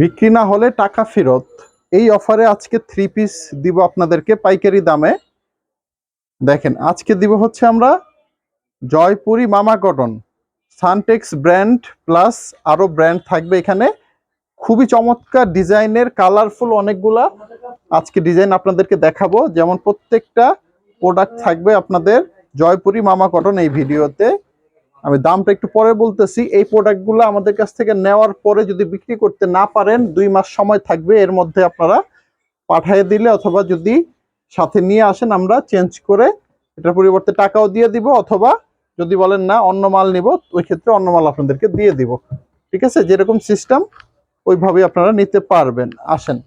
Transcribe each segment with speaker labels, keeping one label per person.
Speaker 1: বিক্রি না হলে টাকা ফেরত। এই অফারে আজকে থ্রি পিস দিব আপনাদেরকে পাইকারি দামে। দেখেন, আজকে দিব হচ্ছে আমরা জয়পুরি মামা কটন। সানটেক্স ব্র্যান্ড প্লাস আরও ব্র্যান্ড থাকবে এখানে। খুবই চমৎকার ডিজাইনের কালারফুল অনেকগুলা আজকে ডিজাইন আপনাদেরকে দেখাবো। যেমন প্রত্যেকটা প্রোডাক্ট থাকবে আপনাদের জয়পুরি মামা কটন এই ভিডিওতে। আমি দামটা একটু পরে বলতেছি, এই প্রোডাক্টগুলো আমাদের কাছ থেকে নেওয়ার পরে যদি বিক্রি করতে না পারেন, দুই মাস সময় থাকবে, এর মধ্যে আপনারা পাঠিয়ে দিলে অথবা যদি সাথে নিয়ে আসেন, আমরা চেঞ্জ করে এটার পরিবর্তে টাকাও দিয়ে দিব, অথবা যদি বলেন না, অন্য মাল নিব, ওই ক্ষেত্রে অন্য মাল আপনাদেরকে দিয়ে দিব। ঠিক আছে? যেরকম সিস্টেম ওইভাবেই আপনারা নিতে পারবেন, আসেন।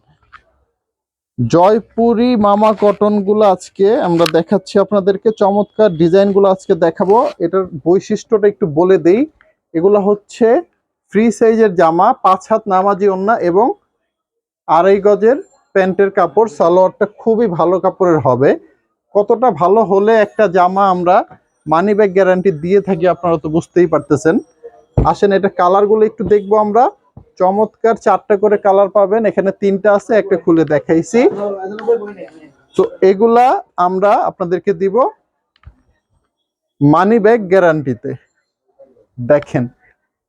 Speaker 1: জয়পুরি মামা কটনগুলো আজকে আমরা দেখাচ্ছি আপনাদেরকে। চমৎকার ডিজাইনগুলো আজকে দেখাবো। এটার বৈশিষ্ট্যটা একটু বলে দেই। এগুলো হচ্ছে ফ্রি সাইজের জামা, পাঁচ হাত নামাজি ওন্না এবং আড়াই গজের প্যান্টের কাপড়। সালোয়ারটা খুবই ভালো কাপড়ের হবে। কতটা ভালো হলে একটা জামা আমরা মানি ব্যাগ গ্যারান্টি দিয়ে থাকি আপনারা তো বুঝতেই পারতেছেন। আসেন, এটা কালারগুলো একটু দেখব আমরা। চমৎকার চারটা করে কালার পাবেন। এখানে তিনটা আছে, একটা খুলে দেখাইছি। তো এগুলা আমরা আপনাদেরকে দিব মানি ব্যাগ গ্যারান্টিতে। দেখেন,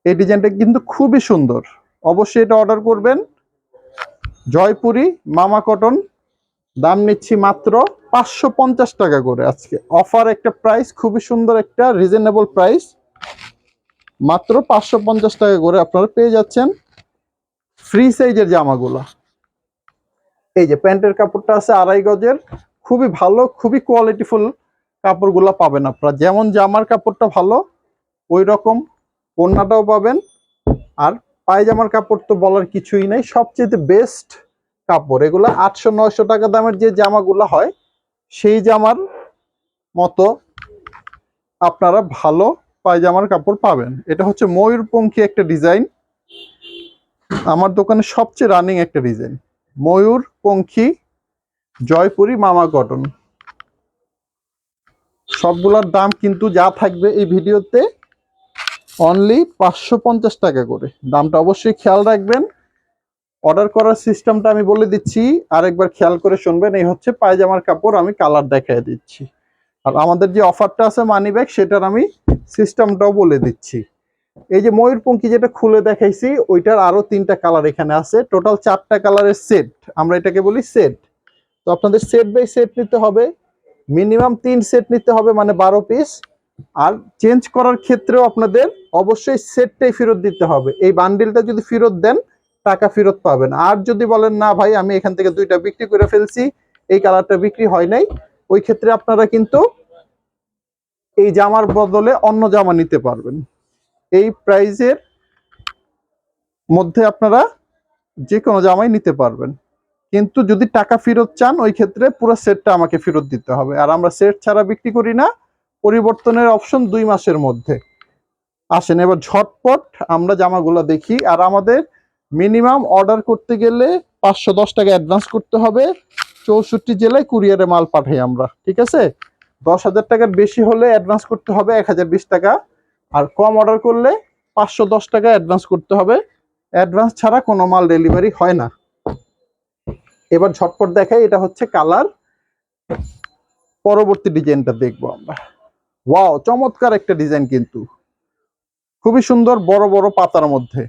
Speaker 1: এই ডিজাইনটা কিন্তু খুবই সুন্দর। অবশ্যই এটা অর্ডার করবেন। জয়পুরি মামা কটন, দাম নিচ্ছি মাত্র পাঁচশো পঞ্চাশ টাকা করে আজকে। অফার একটা প্রাইস, খুবই সুন্দর একটা, রিজনেবল প্রাইস। মাত্র পাঁচশো পঞ্চাশ টাকা করে আপনারা পেয়ে যাচ্ছেন। ফ্রি সাইজের জামাগুলো। এই যে প্যান্টের কাপড়টা আছে আড়াই গজের, খুবই ভালো, খুবই কোয়ালিটিফুল কাপড়গুলো পাবেন আপনারা। যেমন জামার কাপড়টা ভালো, ওই রকম ওড়নাটাও পাবেন। আর পায়জামার কাপড় তো বলার কিছুই নাই, সবচেয়ে বেস্ট কাপড়। এগুলো আটশো, নয়শো টাকা দামের যে জামাগুলো হয়, সেই জামার মতো আপনারা ভালো পায়জামার কাপড় পাবেন। এটা হচ্ছে ময়ূরপঙ্খী একটা ডিজাইন আমার দোকানে সবচেয়ে রানিং একটা ডিজাইন ময়ূর, পঙ্খী, জয়পুরি, মামা কটন সবগুলোর দাম কিন্তু যা থাকবে এই ভিডিওতে অনলি পাঁচশো পঞ্চাশ টাকা করে। দামটা অবশ্যই খেয়াল রাখবেন। অর্ডার করার সিস্টেমটা আমি বলে দিচ্ছি, আরেকবার খেয়াল করে শুনবেন। এই হচ্ছে পায়জামার কাপড়, আমি কালার দেখাই দিচ্ছি। আর আমাদের যে অফারটা আছে মানি ব্যাগ সেটার আমি সিস্টেমটাও বলে দিচ্ছি। এই যে ময়ূরপঙ্খী যেটা খুলে দেখাইছি, ওইটার আরও তিনটা কালার এখানে আছে। টোটাল চারটা কালারের সেট আমরা এটাকে বলি সেট তো আপনাদের সেট বাই সেট নিতে হবে। মিনিমাম তিন সেট নিতে হবে মানে বারো পিস আর চেঞ্জ করার ক্ষেত্রেও আপনাদের অবশ্যই সেটটাই ফেরত দিতে হবে। এই বান্ডিলটা যদি ফেরত দেন, টাকা ফেরত পাবেন। আর যদি বলেন, না ভাই, আমি এখান থেকে দুইটা বিক্রি করে ফেলছি, এই কালারটা বিক্রি হয় নাই, ওই ক্ষেত্রে আপনারা কিন্তু এই জামার বদলে অন্য জামা নিতে পারবেন। এই প্রাইজের মধ্যে আপনারা যে কোনো জামাই নিতে পারবেন। কিন্তু যদি টাকা ফেরত চান, ওই ক্ষেত্রে পুরো সেটটা আমাকে ফেরত দিতে হবে। আর আমরা সেট ছাড়া বিক্রি করি না, পরিবর্তনের অপশন দুই মাসের মধ্যে। আসেন, এবার ঝটপট আমরা জামাগুলো দেখি। আর আমাদের মিনিমাম অর্ডার করতে গেলে পাঁচশো দশ টাকা অ্যাডভান্স করতে হবে। চৌষট্টি জেলায় কুরিয়ারে মাল পাঠাই আমরা, ঠিক আছে? দশ হাজার টাকার বেশি হলে অ্যাডভান্স করতে হবে এক হাজার বিশ টাকা। আর কম অর্ডার করলে পাঁচশো দশ টাকা অ্যাডভান্স করতে হবে। অ্যাডভান্স ছাড়া কোনো মাল ডেলিভারি হয় না। এবার ঝটপট দেখাই, এটা হচ্ছে কালার পরবর্তী ডিজাইনটা দেখব আমরা। ওয়াও চমৎকার একটা ডিজাইন কিন্তু। খুবই সুন্দর বড় বড় পাতার মধ্যে।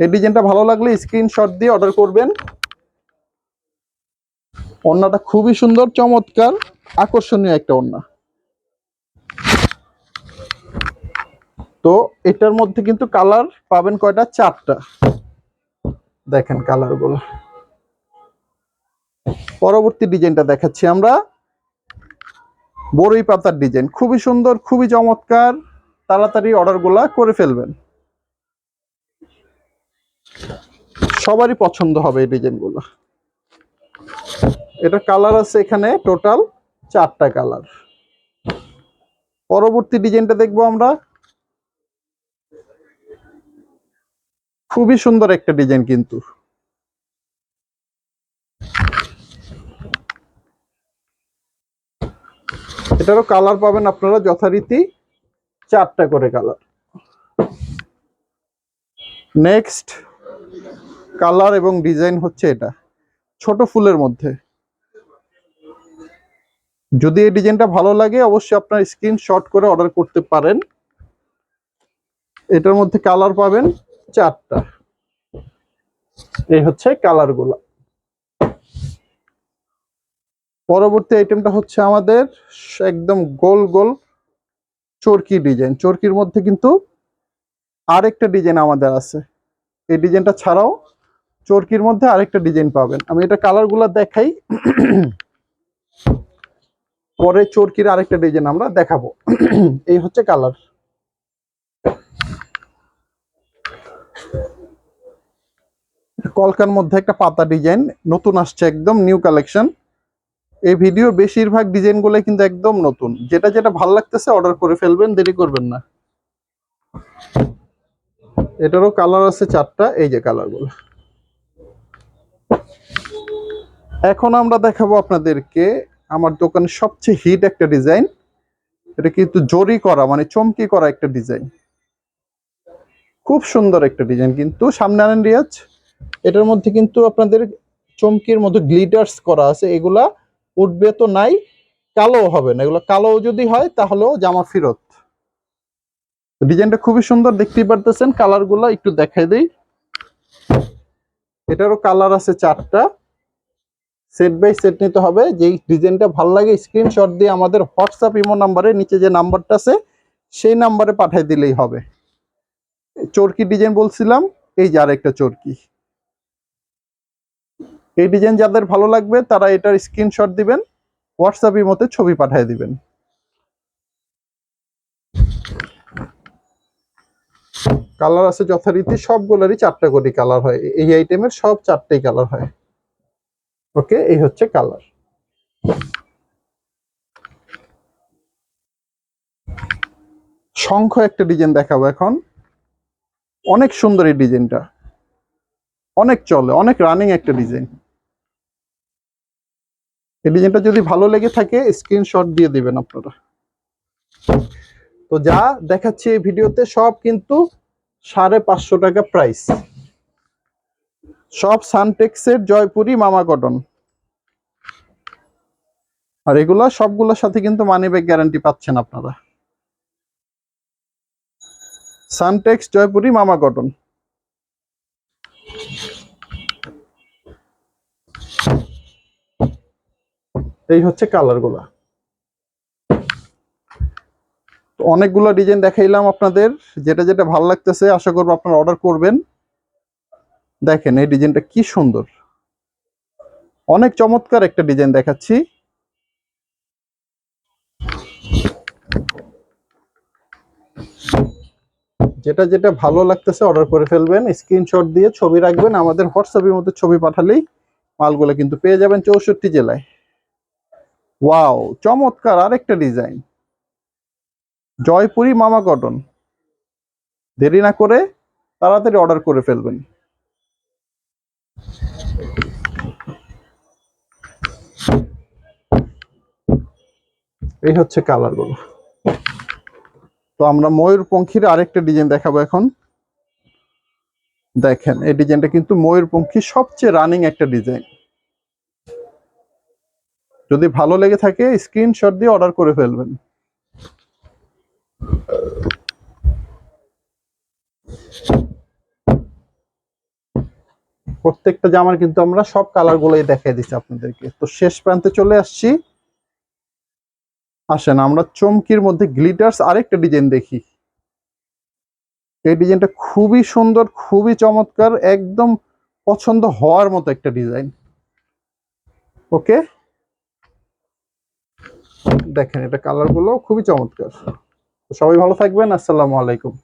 Speaker 1: এই ডিজাইনটা ভালো লাগলে স্ক্রিনশট দিয়ে অর্ডার করবেন। ওড়নাটা খুবই সুন্দর, চমৎকার, আকর্ষণীয় একটা ওড়না তো এটার মধ্যে কিন্তু কালার পাবেন কয়টা? চারটা। দেখেন কালারগুলো পরবর্তী ডিজাইনটা দেখাচ্ছি আমরা। বড়ই পাতার ডিজাইন। খুবই সুন্দর, খুবই চমৎকার। তাড়াতাড়ি অর্ডারগুলা করে ফেলবেন। সবারই পছন্দ হবে এই ডিজাইনগুলো এটা কালার আছে এখানে টোটাল চারটা কালার। পরবর্তী ডিজাইনটা দেখব আমরা। খুবই সুন্দর একটা ডিজাইন কিন্তু। এটারও কালার পাবেন আপনারা যথারীতি চারটা করে কালার। নেক্সট কালার এবং ডিজাইন হচ্ছে এটা, ছোট ফুলের মধ্যে। যদি এই ডিজাইনটা ভালো লাগে, অবশ্যই আপনার স্ক্রিনশট করে অর্ডার করতে পারেন। এটার মধ্যে কালার পাবেন চারটা। এই হচ্ছে কালারগুলো পরবর্তী আইটেমটা হচ্ছে আমাদের একদম গোল গোল চরকি ডিজাইন চরকির মধ্যে কিন্তু আরেকটা ডিজাইন আমাদের আছে। এই ডিজাইনটা ছাড়াও চরকির মধ্যে আরেকটা ডিজাইন পাবেন। আমি এটা কালারগুলো দেখাই। পরে চরকির আরেকটা ডিজাইন আমরা দেখাবো। এই হচ্ছে কালার কলকার মধ্যে একটা পাতা ডিজাইন, নতুন আসছে একদম নিউ কালেকশন এই ভিডিও বেশিরভাগ ডিজাইনগুলো কিন্তু একদম নতুন। যেটা যেটা ভালো লাগতেছে অর্ডার করে ফেলবেন, দেরি করবেন না। এটারও কালার আছে চারটা, এই যে কালারগুলো এখন আমরা দেখাবো আপনাদেরকে আমার দোকানের সবচেয়ে হিট একটা ডিজাইন। এটা কিন্তু জরি করা মানে চমকি করা একটা ডিজাইন। খুব সুন্দর একটা ডিজাইন, কিন্তু সামনে আনেন রিয়াজ। এটার মধ্যে কিন্তু আপনাদের চমকির মধ্যে গ্লিটার্স করা আছে, এগুলা উঠবে তো নাই কালো হবে না। এগুলো কালো যদি হয়, তাহলেও জামা ফেরত। ডিজাইনটা খুবই সুন্দর, দেখতেই পারতেছেন, কালারগুলো একটু দেখাই দেই। এটারও কালার আছে চারটা। সেট বাই সেট নিতে হবে। যেই ডিজাইনটা ভালো লাগে স্ক্রিনশট দিয়ে আমাদের হোয়াটসঅ্যাপ ইমো নাম্বারে, নিচে যে নাম্বারটা আছে, সেই নাম্বারে পাঠিয়ে দিলেই হবে। চরকি ডিজাইন বলছিলাম, এই যে আরেকটা চরকি। এই ডিজাইন যাদের ভালো লাগবে, তারা এটার স্ক্রিনশট দিবেন হোয়াটসঅ্যাপ ইমোতে ছবি পাঠিয়ে দিবেন। কালার আছে যথারীতি, সবগুলোরই চারটা করে কালার হয়। এই আইটেমের সব চারটেই কালার হয়। ওকে এই হচ্ছে কালার শঙ্খ একটা ডিজাইন দেখাবো এখন। অনেক সুন্দর এই ডিজাইনটা। অনেক চলে, অনেক রানিং একটা ডিজাইন। এই ডিজাইনটা যদি ভালো লেগে থাকে স্ক্রিনশট দিয়ে দিবেন আপনারা। তো যা দেখাচ্ছি এই ভিডিওতে, সব কিন্তু সাড়ে পাঁচশো টাকা প্রাইস সব সানটেক্সের জয়পুরি মামা কটন। আর এগুলা সবগুলোর সাথে কিন্তু মানি ব্যাগ গ্যারান্টি পাচ্ছেন আপনারা। সানটেক্স জয়পুরি মামা কটন। এই হচ্ছে কালারগুলা। তো অনেকগুলো ডিজাইন দেখাইলাম আপনাদের। যেটা যেটা ভালো লাগতেছে, আশা করব আপনারা অর্ডার করবেন। দেখেন এই ডিজাইনটা কি সুন্দর। অনেক চমৎকার একটা ডিজাইন দেখাচ্ছি। যেটা যেটা ভালো লাগতেছে অর্ডার করে ফেলবেন। স্ক্রিনশট দিয়ে ছবি রাখবেন। আমাদের হোয়াটসঅ্যাপের মধ্যে ছবি পাঠালেই মালগুলো কিন্তু পেয়ে যাবেন চৌষট্টি জেলায়। ওয়াও চমৎকার আরেকটা ডিজাইন জয়পুরি মামা কটন। দেরি না করে তাড়াতাড়ি অর্ডার করে ফেলবেন। এই হচ্ছে কালারগুলো তো আমরা ময়ূরপঙ্খীর আরেকটা ডিজাইন দেখাবো এখন। দেখেন, এই ডিজাইনটা কিন্তু ময়ূরপঙ্খী সবচেয়ে রানিং একটা ডিজাইন যদি ভালো লেগে থাকে স্ক্রিনশট দিয়ে অর্ডার করে ফেলবেন। প্রত্যেকটা জামার কিন্তু আমরা সব কালার গুলোই দেখাই দিচ্ছি আপনাদেরকে। তো শেষ প্রান্তে চলে আসছি। আসেন, আমরা চমকির মধ্যে গ্লিটার্স আরেকটা ডিজাইন দেখি। এই ডিজাইনটা খুবই সুন্দর, খুবই চমৎকার, একদম পছন্দ হওয়ার মতো একটা ডিজাইন ওকে দেখেন এটা কালারগুলো খুবই চমৎকার। সবাই ভালো থাকবেন আসসালামু আলাইকুম।